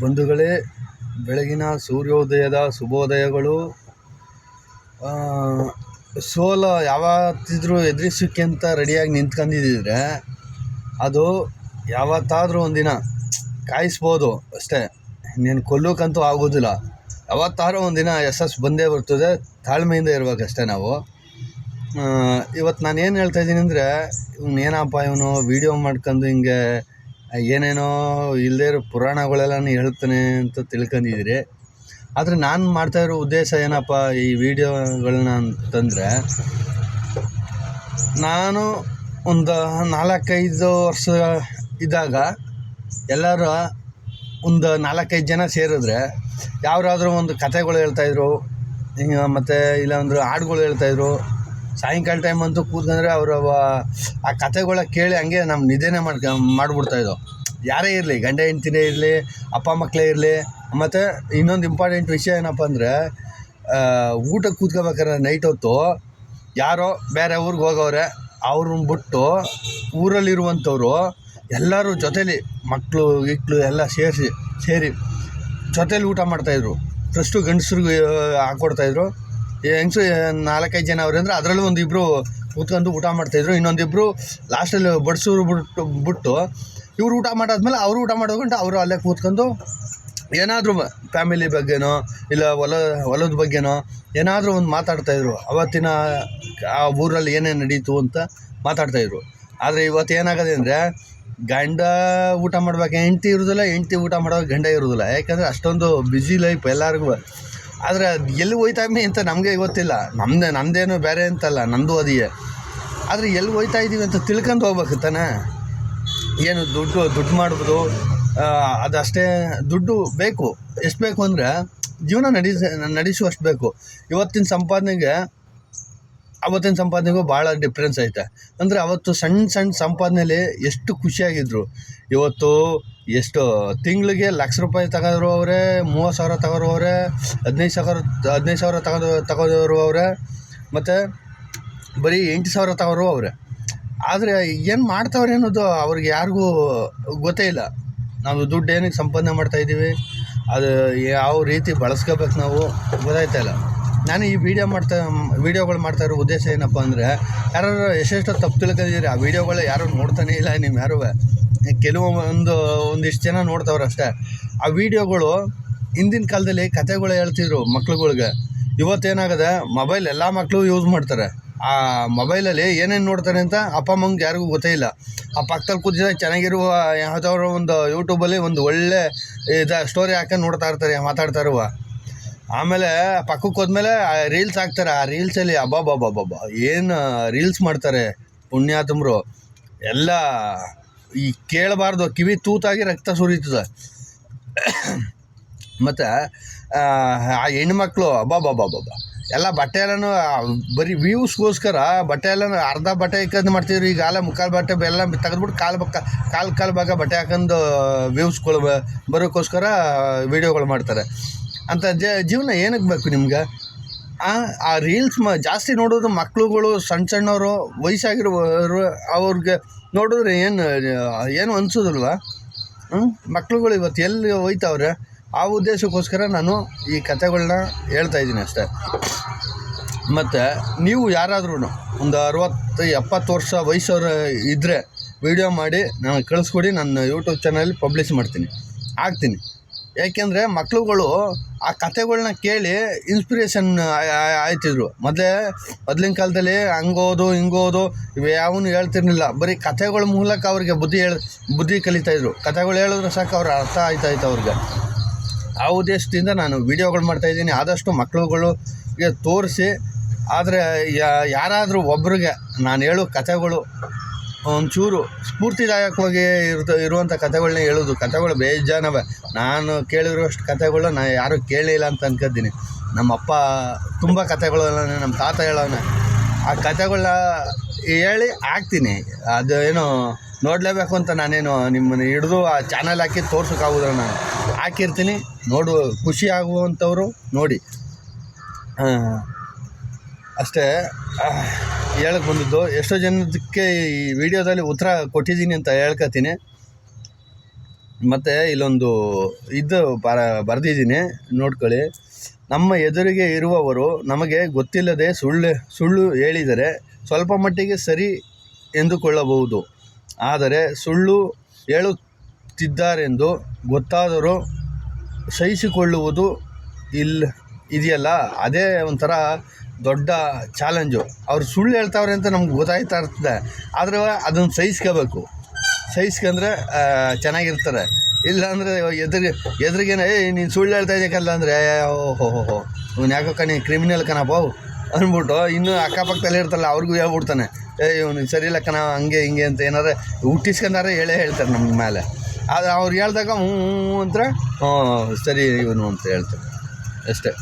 ಬಂಧುಗಳೇ, ಬೆಳಗಿನ ಸೂರ್ಯೋದಯದ ಶುಭೋದಯಗಳು. ಸೋಲ ಯಾವತ್ತಿದ್ರೂ ಅಂತ ರೆಡಿಯಾಗಿ ನಿಂತ್ಕೊಂಡಿದ್ದಿದ್ರೆ ಅದು ಯಾವತ್ತಾದರೂ ಒಂದಿನ ಕಾಯಿಸ್ಬೋದು ಅಷ್ಟೇ. ಇನ್ನೇನು ಕೊಲ್ಲೋಕ್ಕಂತೂ ಆಗೋದಿಲ್ಲ. ಯಾವತ್ತಾದ್ರೂ ಒಂದಿನ ಯಶಸ್ಸು ಬಂದೇ ಬರ್ತದೆ, ತಾಳ್ಮೆಯಿಂದ ಇರಬೇಕಷ್ಟೇ ನಾವು. ಇವತ್ತು ನಾನು ಏನು ಹೇಳ್ತಾ ಇದ್ದೀನಿ ಅಂದರೆ, ಇವ್ನು ಏನಪ್ಪ ಇವನು ವೀಡಿಯೋ ಮಾಡ್ಕೊಂಡು ಹಿಂಗೆ ಏನೇನೋ ಇಲ್ಲದೇ ಇರೋ ಪುರಾಣಗಳೆಲ್ಲನೂ ಹೇಳ್ತಾನೆ ಅಂತ ತಿಳ್ಕೊಂಡಿದ್ದೀರಿ. ಆದರೆ ನಾನು ಮಾಡ್ತಾ ಇರೋ ಉದ್ದೇಶ ಏನಪ್ಪ ಈ ವಿಡಿಯೋಗಳನ್ನ ಅಂತಂದರೆ, ನಾನು ಒಂದು ನಾಲ್ಕೈದು ವರ್ಷ ಇದ್ದಾಗ ಎಲ್ಲರೂ ಒಂದು ನಾಲ್ಕೈದು ಜನ ಸೇರಿದ್ರೆ ಯಾರಾದರೂ ಒಂದು ಕಥೆಗಳು ಹೇಳ್ತಾಯಿದ್ರು ಮತ್ತು ಇಲ್ಲಾಂದ್ರೆ ಹಾಡುಗಳು ಹೇಳ್ತಾಯಿದ್ರು ಸಾಯಂಕಾಲ ಟೈಮ್ ಅಂತೂ ಕೂತ್ಕೊಂಡ್ರೆ ಅವರು ಆ ಕಥೆಗಳ ಕೇಳಿ ಹಂಗೆ ನಮ್ಮ ನಿದ್ದೆನೇ ಮಾಡ್ಕ ಮಾಡಿಬಿಡ್ತಾಯಿದ್ದೋ ಯಾರೇ ಇರಲಿ, ಗಂಡ ಹೆಂಡ್ತಿನೇ ಇರಲಿ, ಅಪ್ಪ ಮಕ್ಕಳೇ ಇರಲಿ, ಮತ್ತು ಇನ್ನೊಂದು ಇಂಪಾರ್ಟೆಂಟ್ ವಿಷಯ ಏನಪ್ಪ ಅಂದರೆ ಊಟಕ್ಕೆ ಕೂತ್ಕೋಬೇಕಾದ್ರೆ ನೈಟ್ ಹೊತ್ತು ಯಾರೋ ಬೇರೆ ಊರಿಗೆ ಹೋಗೋರೆ ಅವ್ರನ್ನ ಬಿಟ್ಟು ಊರಲ್ಲಿರುವಂಥವ್ರು ಎಲ್ಲರೂ ಜೊತೇಲಿ ಮಕ್ಕಳು ಗಿಕ್ಳು ಎಲ್ಲ ಸೇರಿಸಿ, ಸೇರಿ ಜೊತೇಲಿ ಊಟ ಮಾಡ್ತಾಯಿದ್ರು ಫಸ್ಟು ಗಂಡಸ್ರಿಗೆ ಹಾಕ್ಕೊಡ್ತಾಯಿದ್ರು ಹೆಂಗಸು ನಾಲ್ಕೈದು ಜನ ಅವ್ರು ಅಂದರೆ ಅದರಲ್ಲೂ ಒಂದು ಕೂತ್ಕೊಂಡು ಊಟ ಮಾಡ್ತಾಯಿದ್ರು ಇನ್ನೊಂದಿಬ್ಬರು ಲಾಸ್ಟಲ್ಲಿ ಬಡಿಸೋರು ಬಿಟ್ಟು ಬಿಟ್ಟು ಇವರು ಊಟ ಮಾಡಾದ್ಮೇಲೆ ಅವರು ಊಟ ಮಾಡೋದ್ಕೊಂಡು ಅವರು ಅಲ್ಲೇ ಕೂತ್ಕೊಂಡು ಏನಾದರೂ ಫ್ಯಾಮಿಲಿ ಬಗ್ಗೆನೋ, ಇಲ್ಲ ಹೊಲ, ಹೊಲದ ಬಗ್ಗೆನೋ ಏನಾದರೂ ಒಂದು ಮಾತಾಡ್ತಾಯಿದ್ರು ಅವತ್ತಿನ ಆ ಊರಲ್ಲಿ ಏನೇನು ನಡೀತು ಅಂತ ಮಾತಾಡ್ತಾಯಿದ್ರು ಆದರೆ ಇವತ್ತು ಏನಾಗದೆ ಅಂದರೆ ಗಂಡ ಊಟ ಮಾಡ್ಬೇಕು, ಹೆಂಡ್ತಿ ಇರೋದಿಲ್ಲ, ಹೆಂಡ್ತಿ ಊಟ ಮಾಡೋಕೆ ಗಂಡ ಇರೋದಿಲ್ಲ. ಯಾಕಂದರೆ ಅಷ್ಟೊಂದು ಬ್ಯುಸಿ ಲೈಫ್ ಎಲ್ಲರಿಗೂ. ಆದರೆ ಅದು ಎಲ್ಲಿ ಹೋಯ್ತಾ ಅಂತ ನಮಗೆ ಗೊತ್ತಿಲ್ಲ. ನಮ್ಮದೇ ನಮ್ಮದೇನು ಬೇರೆ ಅಂತಲ್ಲ, ನಂದು ಅದಿಯೇ. ಆದರೆ ಎಲ್ಲಿ ಹೋಯ್ತಾ ಇದ್ದೀವಿ ಅಂತ ತಿಳ್ಕೊಂಡು ಹೋಗ್ಬೇಕು ತಾನೇ. ಏನು ದುಡ್ಡು ದುಡ್ಡು ಮಾಡ್ಬೋದು ಅದಷ್ಟೇ ದುಡ್ಡು ಬೇಕು. ಎಷ್ಟು ಬೇಕು ಅಂದರೆ ಜೀವನ ನಡೆಸ, ನಡೆಸುವಷ್ಟು ಬೇಕು. ಇವತ್ತಿನ ಸಂಪಾದನೆಗೆ ಅವತ್ತಿನ ಸಂಪಾದನೆಗೂ ಭಾಳ ಡಿಫ್ರೆನ್ಸ್ ಐತೆ. ಅಂದರೆ ಅವತ್ತು ಸಣ್ಣ ಸಣ್ಣ ಸಂಪಾದನೆಯಲ್ಲಿ ಎಷ್ಟು ಖುಷಿಯಾಗಿದ್ರು. ಇವತ್ತು ಎಷ್ಟು ತಿಂಗಳಿಗೆ ಲಕ್ಷ ರೂಪಾಯಿ ತಗೋದ್ರು ಅವರೇ, ಮೂವತ್ತು ಸಾವಿರ ತಗೋರು ಅವರೇ, ಹದಿನೈದು ಸಾವಿರ ಹದಿನೈದು ಸಾವಿರ ತಗೋದು ತಗೋದವರು ಅವರೇ, ಮತ್ತು ಬರೀ ಎಂಟು ಸಾವಿರ ತಗೋರು ಅವರೇ. ಆದರೆ ಏನು ಮಾಡ್ತಾವ್ರೆ ಅನ್ನೋದು ಅವ್ರಿಗೆ ಯಾರಿಗೂ ಗೊತ್ತೇ ಇಲ್ಲ. ನಾವು ದುಡ್ಡು ಏನಕ್ಕೆ ಸಂಪಾದನೆ ಮಾಡ್ತಾಯಿದ್ದೀವಿ ಅದು ಯಾವ ರೀತಿ ಬಳಸ್ಕೋಬೇಕು ನಾವು ಗೊತ್ತಾಯ್ತಾ ಇಲ್ಲ. ನಾನು ಈ ವಿಡಿಯೋ ಮಾಡ್ತಾ ವೀಡಿಯೋಗಳು ಮಾಡ್ತಾ ಇರೋ ಉದ್ದೇಶ ಏನಪ್ಪ ಅಂದರೆ ಯಾರು ಎಷ್ಟೆಷ್ಟೋ ತಪ್ಪು ತಿಳ್ಕೊಂಡಿದ್ದೀರಿ, ಆ ವೀಡಿಯೋಗಳು ಯಾರು ನೋಡ್ತಾನೆ ಇಲ್ಲ ನೀವು ಯಾರು ಕೆಲವೊಂದು, ಒಂದಿಷ್ಟು ಜನ ನೋಡ್ತಾವ್ರೆ ಅಷ್ಟೇ. ಆ ವೀಡಿಯೋಗಳು ಹಿಂದಿನ ಕಾಲದಲ್ಲಿ ಕತೆಗಳು ಹೇಳ್ತಿದ್ರು ಮಕ್ಳುಗಳಿಗೆ. ಇವತ್ತೇನಾಗದೆ ಮೊಬೈಲ್ ಎಲ್ಲ ಮಕ್ಕಳು ಯೂಸ್ ಮಾಡ್ತಾರೆ. ಆ ಮೊಬೈಲಲ್ಲಿ ಏನೇನು ನೋಡ್ತಾರೆ ಅಂತ ಅಪ್ಪ, ಅಮ್ಮಂಗೆ ಯಾರಿಗೂ ಗೊತ್ತೇ ಇಲ್ಲ. ಆ ಪಕ್ಕದಲ್ಲಿ ಕೂತಿದ್ರೆ ಚೆನ್ನಾಗಿರುವ ಯಾವುದಾದ್ರು ಒಂದು ಯೂಟ್ಯೂಬಲ್ಲಿ ಒಂದು ಒಳ್ಳೆ, ಇದು ಸ್ಟೋರಿ ಹಾಕೊಂಡು ನೋಡ್ತಾ ಇರ್ತಾರೆ, ಮಾತಾಡ್ತಾ ಇರುವ. ಆಮೇಲೆ ಪಕ್ಕಕ್ಕೆ ಹೋದ್ಮೇಲೆ ರೀಲ್ಸ್ ಹಾಕ್ತಾರೆ. ಆ ರೀಲ್ಸಲ್ಲಿ ಅಬ್ಬಬ್ಬಬ್ಬಬ್ಬ. ಏನು ರೀಲ್ಸ್ ಮಾಡ್ತಾರೆ ಪುಣ್ಯಾತಮರು. ಎಲ್ಲ ಈ ಕೇಳಬಾರ್ದು. ಕಿವಿ ತೂತಾಗಿ ರಕ್ತ ಸುರಿತದೆ. ಮತ್ತು, ಆ ಹೆಣ್ಮಕ್ಳು ಅಬ್ಬಬ್ಬಬ್ಬಬ್ಬ. ಎಲ್ಲ ಬಟ್ಟೆ ಎಲ್ಲನೂ ಬರೀ ವ್ಯೂಸ್ಗೋಸ್ಕರ ಬಟ್ಟೆ ಎಲ್ಲ ಅರ್ಧ ಬಟ್ಟೆ ಇಕ್ಕಂದು ಮಾಡ್ತಿದ್ರು. ಈಗ ಅಲ್ಲ ಮುಕ್ಕಾಲು ಬಟ್ಟೆ ಎಲ್ಲ ತೆಗೆದ್ಬಿಟ್ಟು ಕಾಲು ಬಕ್ಕ, ಕಾಲು ಕಾಲು ಭಾಗ ಬಟ್ಟೆ ಹಾಕೊಂಡು ವ್ಯೂಸ್ಗಳು ಬರೋಕ್ಕೋಸ್ಕರ ವೀಡಿಯೋಗಳು ಮಾಡ್ತಾರೆ. ಅಂತ ಜೀವನ ಏನಕ್ಕೆ ಬೇಕು ನಿಮ್ಗೆ? ಆ ರೀಲ್ಸ್ ಮ ಜಾಸ್ತಿ ನೋಡೋದು ಮಕ್ಳುಗಳು ಸಣ್ಣ ಸಣ್ಣವರು ವಯಸ್ಸಾಗಿರೋರು ಅವ್ರಿಗೆ ನೋಡಿದ್ರೆ ಏನು ಏನು ಅನ್ಸೋದಿಲ್ವಾ? ಹ್ಞೂ ಮಕ್ಳುಗಳು ಇವತ್ತು ಎಲ್ಲಿ ಹೋಯ್ತವ್ರೆ? ಆ ಉದ್ದೇಶಕ್ಕೋಸ್ಕರ ನಾನು ಈ ಕಥೆಗಳನ್ನ ಹೇಳ್ತಾ ಇದ್ದೀನಿ ಅಷ್ಟೇ. ಮತ್ತು ನೀವು ಯಾರಾದ್ರೂ ಒಂದು ಅರವತ್ತು, ಎಪ್ಪತ್ತು ವರ್ಷ ವಯಸ್ಸವ್ರು ಇದ್ದರೆ ವಿಡಿಯೋ ಮಾಡಿ ನನಗೆ ಕಳಿಸ್ಕೊಡಿ, ನನ್ನ ಯೂಟ್ಯೂಬ್ ಚಾನಲ್ಲಿ ಪಬ್ಲಿಷ್ ಮಾಡ್ತೀನಿ. ಹಾಕ್ತೀನಿ. ಯಾಕೆಂದರೆ ಮಕ್ಕಳುಗಳು ಆ ಕತೆಗಳ್ನ ಕೇಳಿ ಇನ್ಸ್ಪಿರೇಷನ್ ಆಯ್ತಿದ್ರು. ಮೊದಲೇ ಮೊದಲಿನ ಕಾಲದಲ್ಲಿ ಹಂಗೋದು, ಹಿಂಗೋದು ಇವು ಯಾವನು ಹೇಳ್ತಿರ್ಲಿಲ್ಲ. ಬರೀ ಕಥೆಗಳ ಮೂಲಕ ಅವ್ರಿಗೆ ಬುದ್ಧಿ ಹೇಳ, ಬುದ್ಧಿ ಕಲಿತಾಯಿದ್ರು ಕಥೆಗಳು ಹೇಳಿದ್ರೆ ಸಾಕು ಅವ್ರ ಅರ್ಥ ಆಯ್ತಾಯ್ತು ಅವ್ರಿಗೆ. ಆ ಉದ್ದೇಶದಿಂದ ನಾನು ವೀಡಿಯೋಗಳು ಮಾಡ್ತಾಯಿದ್ದೀನಿ ಆದಷ್ಟು ಮಕ್ಳುಗಳಿಗೆ ತೋರಿಸಿ, ಆದರೆ ಯಾರಾದರೂ ಒಬ್ರಿಗೆ ನಾನು ಹೇಳೋ ಕಥೆಗಳು ಒಂಚೂರು ಸ್ಫೂರ್ತಿದಾಯಕವಾಗಿ ಇರ್ತ ಇರುವಂಥ ಕಥೆಗಳನ್ನ ಹೇಳೋದು. ಕಥೆಗಳು ಬೇಜಾನವೆ. ನಾನು ಕೇಳಿರೋಷ್ಟು ಕಥೆಗಳು ನಾನು ಯಾರೂ ಕೇಳಿಲ್ಲ ಅಂತ ಅನ್ಕೋತೀನಿ ನಮ್ಮ ಅಪ್ಪ ತುಂಬ ಕಥೆಗಳನ್ನ ನಮ್ಮ ತಾತ ಹೇಳೋನೆ. ಆ ಕಥೆಗಳನ್ನ ಹೇಳಿ ಹಾಕ್ತೀನಿ. ಅದು ಏನು ನೋಡಲೇಬೇಕು ಅಂತ ನಾನೇನು ನಿಮ್ಮನ್ನು ಹಿಡಿದು ಆ ಚಾನಲ್ ಹಾಕಿ ತೋರ್ಸೋಕ್ಕಾಗೋದಿಲ್ಲ ನಾನು. ಹಾಕಿರ್ತೀನಿ. ನೋಡು, ಖುಷಿ ಆಗುವಂಥವ್ರು ನೋಡಿ. ಅಷ್ಟೇ. ಹೇಳಕ್ಕೆ ಬಂದಿದ್ದು, ಎಷ್ಟೋ ಜನದಕ್ಕೆ ಈ ವಿಡಿಯೋದಲ್ಲಿ ಉತ್ತರ ಕೊಟ್ಟಿದ್ದೀನಿ ಅಂತ ಹೇಳ್ಕತ್ತೀನಿ. ಮತ್ತು ಇಲ್ಲೊಂದು ಇದು ಬರ, ಬರೆದಿದ್ದೀನಿ, ನೋಡ್ಕೊಳ್ಳಿ. ನಮ್ಮ ಎದುರಿಗೆ ಇರುವವರು ನಮಗೆ ಗೊತ್ತಿಲ್ಲದೆ ಸುಳ್ಳು ಸುಳ್ಳು ಹೇಳಿದರೆ ಸ್ವಲ್ಪ ಮಟ್ಟಿಗೆ ಸರಿ ಎಂದುಕೊಳ್ಳಬಹುದು. ಆದರೆ ಸುಳ್ಳು ಹೇಳುತ್ತಿದ್ದಾರೆಂದು ಗೊತ್ತಾದರೂ ಸಹಿಸಿಕೊಳ್ಳುವುದು ಇಲ್ಲ ಇದೆಯಲ್ಲ ಅದೇ ಒಂಥರ ದೊಡ್ಡ ಚಾಲೆಂಜು ಅವ್ರು ಸುಳ್ಳು ಹೇಳ್ತಾವ್ರೆ ಅಂತ ನಮ್ಗೆ ಗೊತ್ತಾಯ್ತಾ ಇರ್ತದೆ ಆದರೆ ಅದನ್ನು ಸಹಿಸ್ಕೋಬೇಕು ಸಹಿಸ್ಕೊಂಡ್ರೆ ಚೆನ್ನಾಗಿರ್ತಾರೆ ಇಲ್ಲಾಂದರೆ ಎದುರಿಗೆ ಎದುರಿಗೇನೆ ಏಯ್ ನೀನು ಸುಳ್ಳು ಹೇಳ್ತಾ ಅಂದ್ರೆ ಅಂದರೆ ಓಹೋ ಹೋ ಇವ್ನು ಯಾಕೋ ಕಣಿ ಕ್ರಿಮಿನಲ್ ಕಣಪ್ಪ ಅಂದ್ಬಿಟ್ಟು ಇನ್ನೂ ಅಕ್ಕಪಕ್ಕದಲ್ಲಿ ಇರ್ತಲ್ಲ ಅವ್ರಿಗೂ ಹೇಳ್ಬಿಡ್ತಾನೆ ಏ ಇವನು ಸರಿ ಇಲ್ಲ ಕಣ ಹಂಗೆ ಹಿಂಗೆ ಅಂತ ಏನಾದ್ರೆ ಹುಟ್ಟಿಸ್ಕೊಂಡಾರೆ ಹೇಳೇ ಹೇಳ್ತಾರೆ ನಮ್ಮ ಮೇಲೆ ಆದರೆ ಅವ್ರು ಹೇಳ್ದಾಗ ಹ್ಞೂ ಅಂದ್ರೆ ಹ್ಞೂ ಸರಿ ಇವನು ಅಂತ ಹೇಳ್ತಾರೆ ಅಷ್ಟೇ